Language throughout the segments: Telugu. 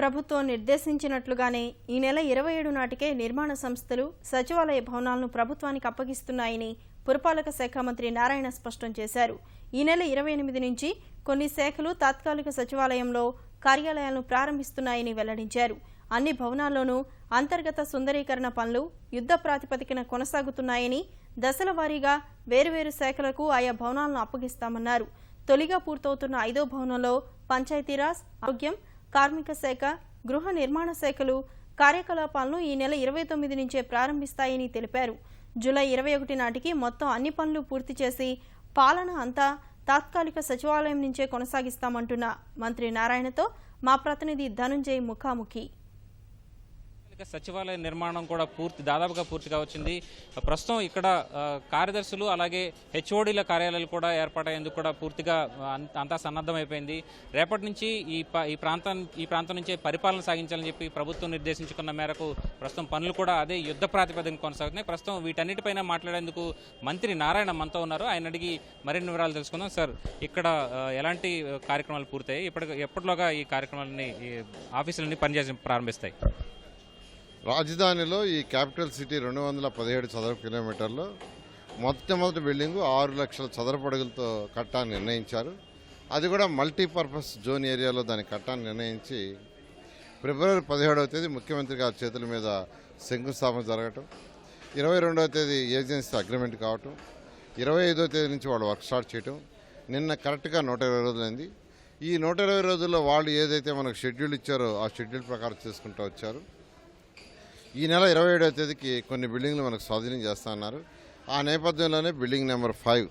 ప్రభుత్వం నిర్దేశించినట్లుగానే ఈ నెల ఇరవై ఏడు నాటికే నిర్మాణ సంస్థలు సచివాలయ భవనాలను ప్రభుత్వానికి అప్పగిస్తున్నాయని పురపాలక శాఖ మంత్రి నారాయణ స్పష్టం చేశారు. ఈ నెల ఇరవై ఎనిమిది నుంచి కొన్ని శాఖలు తాత్కాలిక సచివాలయంలో కార్యాలయాలను ప్రారంభిస్తున్నాయని వెల్లడించారు. అన్ని భవనాల్లోనూ అంతర్గత సుందరీకరణ పనులు యుద్ధ ప్రాతిపదికన కొనసాగుతున్నాయని దశల వారీగా వేరువేరు శాఖలకు ఆయా భవనాలను అప్పగిస్తామన్నారు. తొలిగా పూర్తవుతున్న ఐదో భవనంలో పంచాయతీరాజ్ ఆరోగ్యం కార్మిక శాఖ గృహ నిర్మాణ శాఖలు కార్యకలాపాలను ఈ నెల ఇరవై తొమ్మిది నుంచే ప్రారంభిస్తాయని తెలిపారు. జూలై ఇరవై ఒకటి నాటికి మొత్తం అన్ని పనులు పూర్తి చేసి పాలన అంతా తాత్కాలిక సచివాలయం నుంచే కొనసాగిస్తామంటున్న మంత్రి నారాయణతో మా ప్రతినిధి ధనుంజయ్ ముఖాముఖి. ఇక సచివాలయ నిర్మాణం కూడా పూర్తి దాదాపుగా పూర్తిగా వచ్చింది. ప్రస్తుతం ఇక్కడ కార్యదర్శులు అలాగే హెచ్ఓడీల కార్యాలయాలు కూడా ఏర్పాటయ్యేందుకు కూడా పూర్తిగా అంతా అంతా సన్నద్ధమైపోయింది. రేపటి నుంచి ఈ ఈ ప్రాంతం ఈ ప్రాంతం నుంచే పరిపాలన సాగించాలని చెప్పి ప్రభుత్వం నిర్దేశించుకున్న మేరకు ప్రస్తుతం పనులు కూడా అదే యుద్ధ ప్రాతిపదికన కొనసాగుతున్నాయి. ప్రస్తుతం వీటన్నిటిపైన మాట్లాడేందుకు మంత్రి నారాయణ మనతో ఉన్నారు. ఆయన అడిగి మరిన్ని వివరాలు తెలుసుకుందాం. సార్ ఇక్కడ ఎలాంటి కార్యక్రమాలు పూర్తయ్యాయి? ఇప్పటి ఎప్పటిలోగా ఈ కార్యక్రమాలని ఆఫీసులన్నీ పనిచేసి ప్రారంభిస్తాయి? రాజధానిలో ఈ క్యాపిటల్ సిటీ రెండు వందల పదిహేడు చదరపు కిలోమీటర్లు మొట్టమొదటి బిల్డింగు ఆరు లక్షల చదరపు అడుగులతో కట్టాన్ని నిర్ణయించారు. అది కూడా మల్టీపర్పస్ జోన్ ఏరియాలో దాని కట్టాన్ని నిర్ణయించి ఫిబ్రవరి పదిహేడవ తేదీ ముఖ్యమంత్రి గారి చేతుల మీద శంకుస్థాపన జరగటం ఇరవై రెండవ తేదీ ఏజెన్సీ అగ్రిమెంట్ కావటం ఇరవై ఐదో తేదీ నుంచి వాళ్ళు వర్క్ స్టార్ట్ చేయటం. నిన్న కరెక్ట్గా నూట ఇరవై రోజులైంది ఈ నూట ఇరవై రోజుల్లో వాళ్ళు ఏదైతే మనకు షెడ్యూల్ ఇచ్చారో ఆ షెడ్యూల్ ప్రకారం చేసుకుంటూ వచ్చారు. ఈ నెల ఇరవై ఏడవ తేదీకి కొన్ని బిల్డింగ్లు మనకు స్వాధీనం చేస్తా అన్నారు. ఆ నేపథ్యంలోనే బిల్డింగ్ నెంబర్ ఫైవ్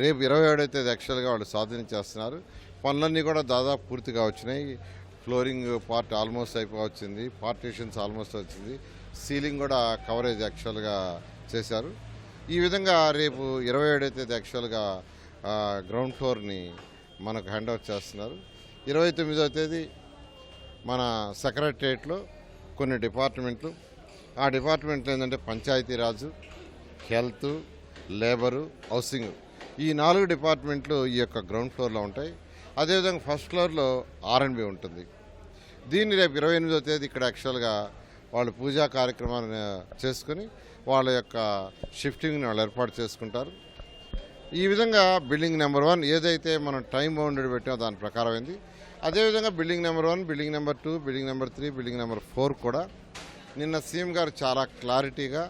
రేపు ఇరవై ఏడవ తేదీ యాక్చువల్గా వాళ్ళు స్వాధీనం చేస్తున్నారు. పనులన్నీ కూడా దాదాపు పూర్తిగా వచ్చినాయి. ఫ్లోరింగ్ పార్ట్ ఆల్మోస్ట్ అయిపోవచ్చింది. పార్టీషన్స్ ఆల్మోస్ట్ వచ్చింది. సీలింగ్ కూడా కవరేజ్ యాక్చువల్గా చేశారు. ఈ విధంగా రేపు ఇరవై ఏడవ తేదీ యాక్చువల్గా గ్రౌండ్ ఫ్లోర్ని మనకు హ్యాండ్ ఓవర్ చేస్తున్నారు. ఇరవై తొమ్మిదవ తేదీ మన సెక్రటరియట్లో కొన్ని డిపార్ట్మెంట్లు. ఆ డిపార్ట్మెంట్లు ఏంటంటే పంచాయతీరాజు హెల్త్ లేబరు హౌసింగ్. ఈ నాలుగు డిపార్ట్మెంట్లు ఈ యొక్క గ్రౌండ్ ఫ్లోర్లో ఉంటాయి. అదేవిధంగా ఫస్ట్ ఫ్లోర్లో ఆర్ఎన్బి ఉంటుంది. దీన్ని రేపు ఇరవై ఎనిమిదో తేదీ ఇక్కడ యాక్చువల్గా వాళ్ళు పూజా కార్యక్రమాన్ని చేసుకుని వాళ్ళ యొక్క షిఫ్టింగ్ని వాళ్ళు ఏర్పాటు చేసుకుంటారు. ఈ విధంగా బిల్డింగ్ నెంబర్ వన్ ఏదైతే మనం టైం బౌండెడ్ పెట్టామో దాని ప్రకారం అయింది అదేవిధంగా building number one building number two building number three building number four కూడా నిన్న సీఎం గారు చాలా క్లారిటీగా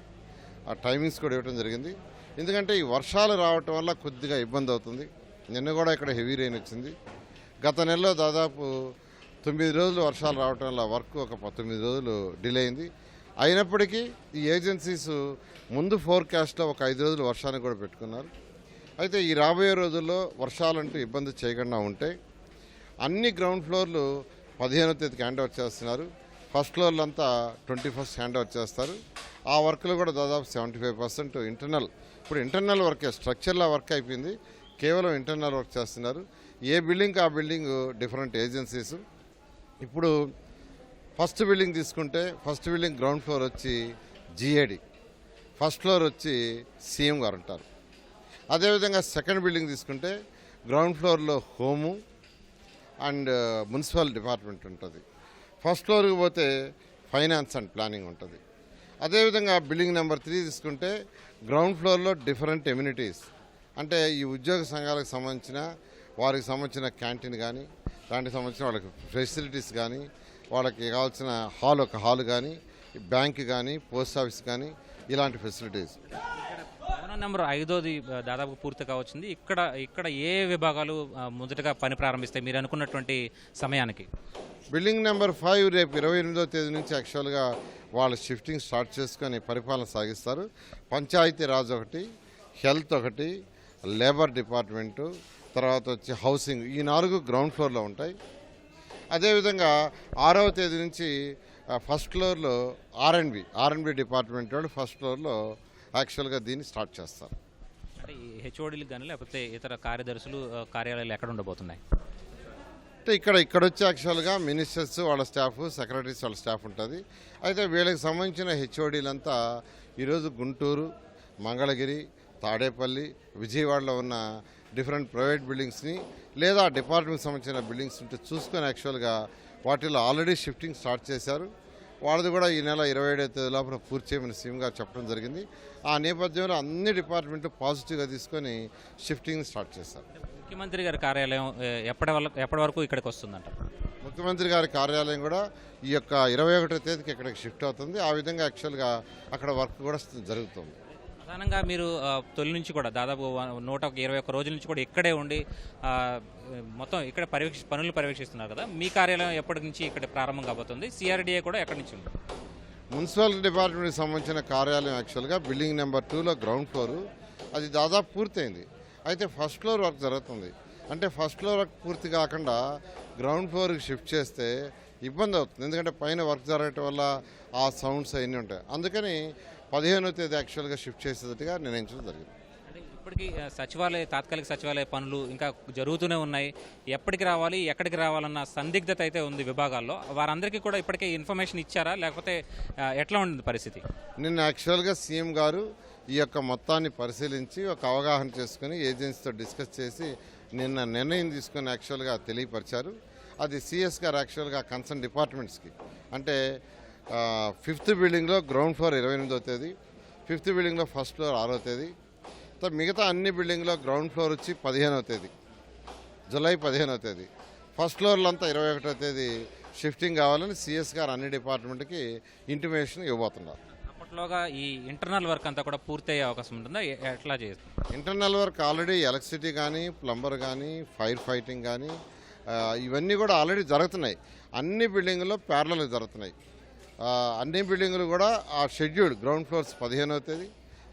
ఆ టైమింగ్స్ కూడా ఇవ్వడం జరిగింది. ఎందుకంటే ఈ వర్షాలు రావటం వల్ల కొద్దిగా ఇబ్బంది అవుతుంది. నిన్న కూడా ఇక్కడ హెవీ రెయిన్ వచ్చింది. గత నెలలో దాదాపు తొమ్మిది రోజులు వర్షాలు రావటం వల్ల వర్క్ ఒక పంతొమ్మిది రోజులు డిలే అయింది. అయినప్పటికీ ఈ ఏజెన్సీస్ ముందు ఫోర్కాస్ట్లో ఒక ఐదు రోజులు వర్షాన్ని కూడా పెట్టుకున్నారు. అయితే ఈ రాబోయే రోజుల్లో వర్షాలంటూ ఇబ్బంది చేయకుండా ఉంటే అన్ని గ్రౌండ్ ఫ్లోర్లు పదిహేనో తేదీకి హ్యాండ్ ఓవర్ చేస్తున్నారు. ఫస్ట్ ఫ్లోర్లు అంతా ట్వంటీ ఫస్ట్ హ్యాండ్ ఓవర్ చేస్తారు. ఆ వర్క్లు కూడా దాదాపు సెవెంటీ ఫైవ్ పర్సెంట్ ఇంటర్నల్. ఇప్పుడు ఇంటర్నల్ వర్కే స్ట్రక్చర్లా వర్క్ అయిపోయింది. కేవలం ఇంటర్నల్ వర్క్ చేస్తున్నారు. ఏ బిల్డింగ్ ఆ బిల్డింగ్ డిఫరెంట్ ఏజెన్సీస్. ఇప్పుడు ఫస్ట్ బిల్డింగ్ తీసుకుంటే ఫస్ట్ బిల్డింగ్ గ్రౌండ్ ఫ్లోర్ వచ్చి జిఏడి ఫస్ట్ ఫ్లోర్ వచ్చి సీఎం గారు ఉంటారు. అదేవిధంగా సెకండ్ బిల్డింగ్ తీసుకుంటే గ్రౌండ్ ఫ్లోర్లో హోము అండ్ మున్సిపల్ డిపార్ట్మెంట్ ఉంటుంది. ఫస్ట్ ఫ్లోర్కి పోతే ఫైనాన్స్ అండ్ ప్లానింగ్ ఉంటుంది. అదేవిధంగా బిల్డింగ్ నెంబర్ త్రీ తీసుకుంటే గ్రౌండ్ ఫ్లోర్లో డిఫరెంట్ ఎమ్యూనిటీస్. అంటే ఈ ఉద్యోగ సంఘాలకు సంబంధించిన వారికి సంబంధించిన క్యాంటీన్ కానీ దానికి సంబంధించిన వాళ్ళకి ఫెసిలిటీస్ కానీ వాళ్ళకి కావాల్సిన హాల్ ఒక హాల్ కానీ బ్యాంక్ కానీ పోస్ట్ ఆఫీస్ కానీ ఇలాంటి ఫెసిలిటీస్. భవనం నెంబర్ ఐదోది దాదాపు పూర్తి కావచ్చింది. ఇక్కడ ఇక్కడ ఏ విభాగాలు మొదటగా పని ప్రారంభిస్తాయి మీరు అనుకున్నటువంటి సమయానికి? బిల్డింగ్ నెంబర్ ఫైవ్ రేపు ఇరవై ఎనిమిదో తేదీ నుంచి యాక్చువల్గా వాళ్ళ షిఫ్టింగ్ స్టార్ట్ చేసుకొని పరిపాలన సాగిస్తారు. పంచాయతీ రాజ్ ఒకటి హెల్త్ ఒకటి లేబర్ డిపార్ట్మెంటు తర్వాత వచ్చి హౌసింగ్ ఈ నాలుగు గ్రౌండ్ ఫ్లోర్లో ఉంటాయి. అదేవిధంగా ఆరవ తేదీ నుంచి ఫస్ట్ ఫ్లోర్లో ఆర్ఎండ్బి ఆర్ఎండ్బి డిపార్ట్మెంట్ వాళ్ళు ఫస్ట్ ఫ్లోర్లో యాక్చువల్గా దీన్ని స్టార్ట్ చేస్తారు. అంటే హెచ్ఓడీలకు కానీ లేకపోతే ఇతర కార్యదర్శులు కార్యాలయాలు ఎక్కడ ఉండబోతున్నాయి? అంటే ఇక్కడ ఇక్కడ వచ్చి యాక్చువల్గా మినిస్టర్స్ వాళ్ళ స్టాఫ్ సెక్రటరీస్ వాళ్ళ స్టాఫ్ ఉంటుంది. అయితే వీళ్ళకి సంబంధించిన హెచ్ఓడీలంతా ఈరోజు గుంటూరు మంగళగిరి తాడేపల్లి విజయవాడలో ఉన్న డిఫరెంట్ ప్రైవేట్ బిల్డింగ్స్ని లేదా డిపార్ట్మెంట్కి సంబంధించిన బిల్డింగ్స్ ఉంటే చూసుకొని యాక్చువల్గా వాటిలో ఆల్రెడీ షిఫ్టింగ్ స్టార్ట్ చేశారు. వాళ్ళది కూడా ఈ నెల ఇరవై ఏడవ తేదీ లోపల పూర్తి చేయమని సీఎం గారు చెప్పడం జరిగింది. ఆ నేపథ్యంలో అన్ని డిపార్ట్మెంట్లు పాజిటివ్గా తీసుకొని షిఫ్టింగ్ స్టార్ట్ చేశారు. ముఖ్యమంత్రి గారి కార్యాలయం ఎప్పటి వల్ల ఎప్పటి వరకు ఇక్కడికి వస్తుందంట? ముఖ్యమంత్రి గారి కార్యాలయం కూడా ఈ యొక్క ఇరవై ఒకటో తేదీకి ఇక్కడికి షిఫ్ట్ అవుతుంది. ఆ విధంగా యాక్చువల్గా అక్కడ వర్క్ కూడా జరుగుతుంది. ప్రధానంగా మీరు తొలి నుంచి కూడా దాదాపు నూట ఒక ఇరవై ఒక్క రోజుల నుంచి కూడా ఇక్కడే ఉండి మొత్తం ఇక్కడ పర్యవేక్ష పనులు పర్యవేక్షిస్తున్నారు కదా. మీ కార్యాలయం ఎప్పటి నుంచి ఇక్కడ ప్రారంభం కాబోతుంది? సిఆర్డీఏ కూడా ఎక్కడి నుంచి ఉంది? మున్సిపల్ డిపార్ట్మెంట్కి సంబంధించిన కార్యాలయం యాక్చువల్గా బిల్డింగ్ నెంబర్ టూలో గ్రౌండ్ ఫ్లోర్. అది దాదాపు పూర్తయింది. అయితే ఫస్ట్ ఫ్లోర్ వర్క్ జరుగుతుంది. అంటే ఫస్ట్ ఫ్లోర్ వర్క్ పూర్తి కాకుండా గ్రౌండ్ ఫ్లోర్కి షిఫ్ట్ చేస్తే ఇబ్బంది అవుతుంది. ఎందుకంటే పైన వర్క్ జరగటం వల్ల ఆ సౌండ్స్ అవన్నీ ఉంటాయి. అందుకని పదిహేనో తేదీ యాక్చువల్గా షిఫ్ట్ చేసేటట్టుగా నిర్ణయించడం జరిగింది. అంటే ఇప్పటికీ సచివాలయ తాత్కాలిక సచివాలయ పనులు ఇంకా జరుగుతూనే ఉన్నాయి. ఎప్పటికి రావాలి ఎక్కడికి రావాలన్న సందిగ్ధత అయితే ఉంది విభాగాల్లో. వారందరికీ కూడా ఇప్పటికే ఇన్ఫర్మేషన్ ఇచ్చారా? లేకపోతే ఎట్లా ఉంది పరిస్థితి? నిన్న యాక్చువల్గా సీఎం గారు ఈ యొక్క మొత్తాన్ని పరిశీలించి ఒక అవగాహన చేసుకుని ఏజెన్సీతో డిస్కస్ చేసి నిన్న నిర్ణయం తీసుకొని యాక్చువల్గా తెలియపరిచారు. అది సిఎస్ గారు యాక్చువల్గా కన్సర్న్ డిపార్ట్మెంట్స్కి అంటే ఫిఫ్త్ బిల్డింగ్లో గ్రౌండ్ ఫ్లోర్ ఇరవై ఎనిమిదో తేదీ ఫిఫ్త్ బిల్డింగ్లో ఫస్ట్ ఫ్లోర్ ఆరో తేదీ మిగతా అన్ని బిల్డింగ్లో గ్రౌండ్ ఫ్లోర్ వచ్చి పదిహేనవ తేదీ జూలై పదిహేనవ తేదీ. ఫస్ట్ ఫ్లోర్లో అంతా ఇరవై ఒకటో తేదీ షిఫ్టింగ్ కావాలని సిఎస్ గారు అన్ని డిపార్ట్మెంట్కి ఇంటిమేషన్ ఇవ్వబోతున్నారు. అప్పట్లోగా ఈ ఇంటర్నల్ వర్క్ అంతా కూడా పూర్తి అయ్యే అవకాశం ఉంటుందా? ఎట్లా చేస్తారు ఇంటర్నల్ వర్క్ ఆల్రెడీ ఎలక్ట్రిసిటీ కానీ ప్లంబర్ కానీ ఫైర్ ఫైటింగ్ కానీ ఇవన్నీ కూడా ఆల్రెడీ జరుగుతున్నాయి. అన్ని బిల్డింగుల్లో ప్యారలల్ జరుగుతున్నాయి. అన్ని బిల్డింగులు కూడా ఆ షెడ్యూల్ గ్రౌండ్ ఫ్లోర్స్ పదిహేనవ తేదీ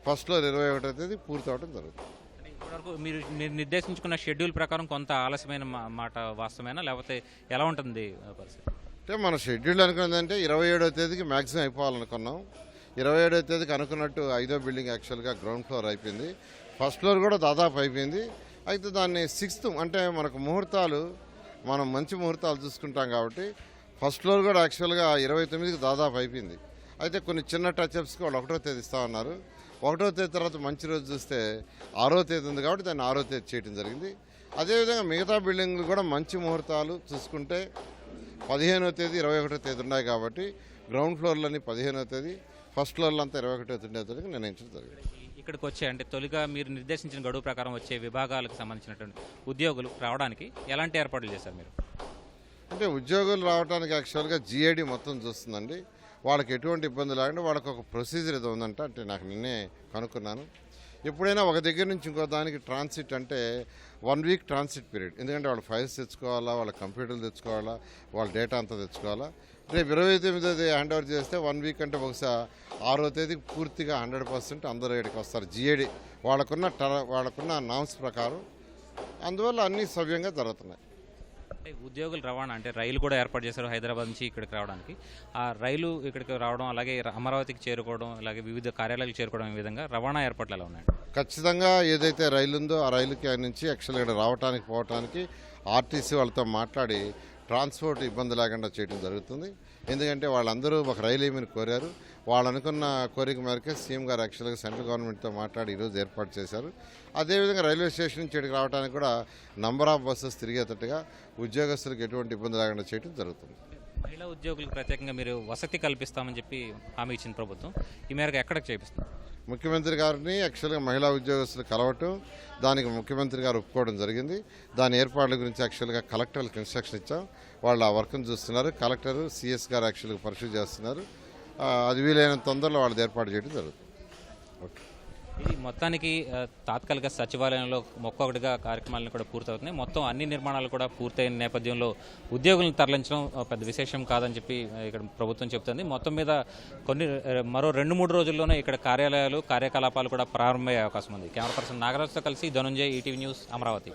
ఫస్ట్ ఫ్లోర్ ఇరవై ఒకటో తేదీ పూర్తి అవడం జరుగుతుంది. ఇప్పటివరకు మీరు మీరు నిర్దేశించుకున్న షెడ్యూల్ ప్రకారం కొంత ఆలస్యమైన మాట వాస్తవమేనా? లేకపోతే ఎలా ఉంటుంది పరిస్థితి? అంటే మన షెడ్యూల్ అనుకున్నది అంటే ఇరవై ఏడవ తేదీకి మ్యాక్సిమం అయిపోవాలనుకున్నాం. ఇరవై ఏడవ తేదీకి అనుకున్నట్టు ఐదో బిల్డింగ్ యాక్చువల్గా గ్రౌండ్ ఫ్లోర్ అయిపోయింది. ఫస్ట్ ఫ్లోర్ కూడా దాదాపు అయిపోయింది. అయితే దాన్ని సిక్స్త్ అంటే మనకు ముహూర్తాలు మనం మంచి ముహూర్తాలు చూసుకుంటాం కాబట్టి ఫస్ట్ ఫ్లోర్ కూడా యాక్చువల్గా ఇరవై తొమ్మిదికి దాదాపు అయిపోయింది. అయితే కొన్ని చిన్న టచ్అప్స్కి వాళ్ళు ఒకటో తేదీ ఇస్తామన్నారు ఒకటో తేదీ తర్వాత మంచి రోజు చూస్తే ఆరో తేదీ ఉంది కాబట్టి దాన్ని ఆరో తేదీ చేయడం జరిగింది. అదేవిధంగా మిగతా బిల్డింగ్లు కూడా మంచి ముహూర్తాలు చూసుకుంటే పదిహేనో తేదీ ఇరవై ఒకటో తేదీ ఉన్నాయి కాబట్టి గ్రౌండ్ ఫ్లోర్లని పదిహేనో తేదీ ఫస్ట్ ఫ్లోర్లో అంతా ఇరవై ఒకటో తేదీ తేదీకి నిర్ణయించడం జరిగింది. ఇక్కడికి వచ్చే అంటే తొలిగా మీరు నిర్దేశించిన గడువు ప్రకారం వచ్చే విభాగాలకు సంబంధించినటువంటి ఉద్యోగులు రావడానికి ఎలాంటి ఏర్పాట్లు చేశారు మీరు? అంటే ఉద్యోగులు రావడానికి యాక్చువల్గా జిఐడి మొత్తం చూస్తుందండి. వాళ్ళకి ఎటువంటి ఇబ్బంది లేకుండా వాళ్ళకి ఒక ప్రొసీజర్ ఏదో ఉందంట అంటే నాకు నిన్నే కనుక్కున్నాను. ఎప్పుడైనా ఒక దగ్గర నుంచి ఇంకో దానికి ట్రాన్సిట్ అంటే వన్ వీక్ ట్రాన్సిట్ పీరియడ్ ఎందుకంటే వాళ్ళ ఫైల్స్ తెచ్చుకోవాలా వాళ్ళ కంప్యూటర్లు తెచ్చుకోవాలా వాళ్ళ డేటా అంతా తెచ్చుకోవాలా. రేపు ఇరవై తొమ్మిదో తేదీ హ్యాండ్ ఓవర్ చేస్తే వన్ వీక్ అంటే బహుశా ఆరో తేదీకి పూర్తిగా హండ్రెడ్ పర్సెంట్ అందరూ ఇక్కడికి వస్తారు. జిఏడి వాళ్ళకున్న ట వాళ్ళకున్న నామ్స్ ప్రకారం. అందువల్ల అన్నీ సవ్యంగా జరుగుతున్నాయి. అంటే ఉద్యోగుల రవాణా అంటే రైలు కూడా ఏర్పాటు చేశారు హైదరాబాద్ నుంచి ఇక్కడికి రావడానికి. ఆ రైలు ఇక్కడికి రావడం అలాగే అమరావతికి చేరుకోవడం అలాగే వివిధ కార్యాలయాలకు చేరుకోవడం ఈ విధంగా రవాణా ఏర్పాట్లు ఎలా ఉన్నాయి ఖచ్చితంగా ఏదైతే రైలు ఉందో ఆ రైలుకి నుంచి యాక్చువల్గా ఇక్కడ రావడానికి పోవటానికి ఆర్టీసీ వాళ్ళతో మాట్లాడి ట్రాన్స్పోర్ట్ ఇబ్బంది లేకుండా చేయడం జరుగుతుంది. ఎందుకంటే వాళ్ళందరూ ఒక రైలు ఏమని కోరారు. వాళ్ళు అనుకున్న కోరిక మేరకే సీఎం గారు యాక్చువల్గా సెంట్రల్ గవర్నమెంట్తో మాట్లాడి ఈరోజు ఏర్పాటు చేశారు. అదేవిధంగా రైల్వే స్టేషన్ నుంచి ఇక్కడికి రావడానికి కూడా నంబర్ ఆఫ్ బస్సెస్ తిరిగేటట్టుగా ఉద్యోగస్తులకు ఎటువంటి ఇబ్బంది లేకుండా చేయడం జరుగుతుంది. మహిళా ఉద్యోగులకు ప్రత్యేకంగా మీరు వసతి కల్పిస్తామని చెప్పి హామీ ఇచ్చిన ప్రభుత్వం. ఈ మేరకు ఎక్కడికి చేపిస్తుంది ముఖ్యమంత్రి గారిని యాక్చువల్గా మహిళా ఉద్యోగస్తులు కలవటం దానికి ముఖ్యమంత్రి గారు ఒప్పుకోవడం జరిగింది. దాని ఏర్పాట్ల గురించి యాక్చువల్గా కలెక్టర్లకు ఇన్స్ట్రక్షన్ ఇచ్చాం. వాళ్ళు ఆ వర్క్ను చూస్తున్నారు. కలెక్టర్ సిఎస్ గారు యాక్చువల్గా పరిశీలి చేస్తున్నారు. అది వీలైనంత తొందరలో వాళ్ళది ఏర్పాటు చేయడం జరుగుతుంది. ఓకే ఇది మొత్తానికి తాత్కాలిక సచివాలయంలో ఒక్కొక్కటిగా కార్యక్రమాలను కూడా పూర్తవుతున్నాయి. మొత్తం అన్ని నిర్మాణాలు కూడా పూర్తయిన నేపథ్యంలో ఉద్యోగులను తరలించడం పెద్ద విశేషం కాదని చెప్పి ఇక్కడ ప్రభుత్వం చెబుతుంది. మొత్తం మీద కొన్ని మరో రెండు మూడు రోజుల్లోనే ఇక్కడ కార్యాలయాలు కార్యకలాపాలు కూడా ప్రారంభమయ్యే అవకాశం ఉంది. కెమెరా పర్సన్ నాగరాజుతో కలిసి ధనుంజయ్ ఈటీవీ న్యూస్ అమరావతి.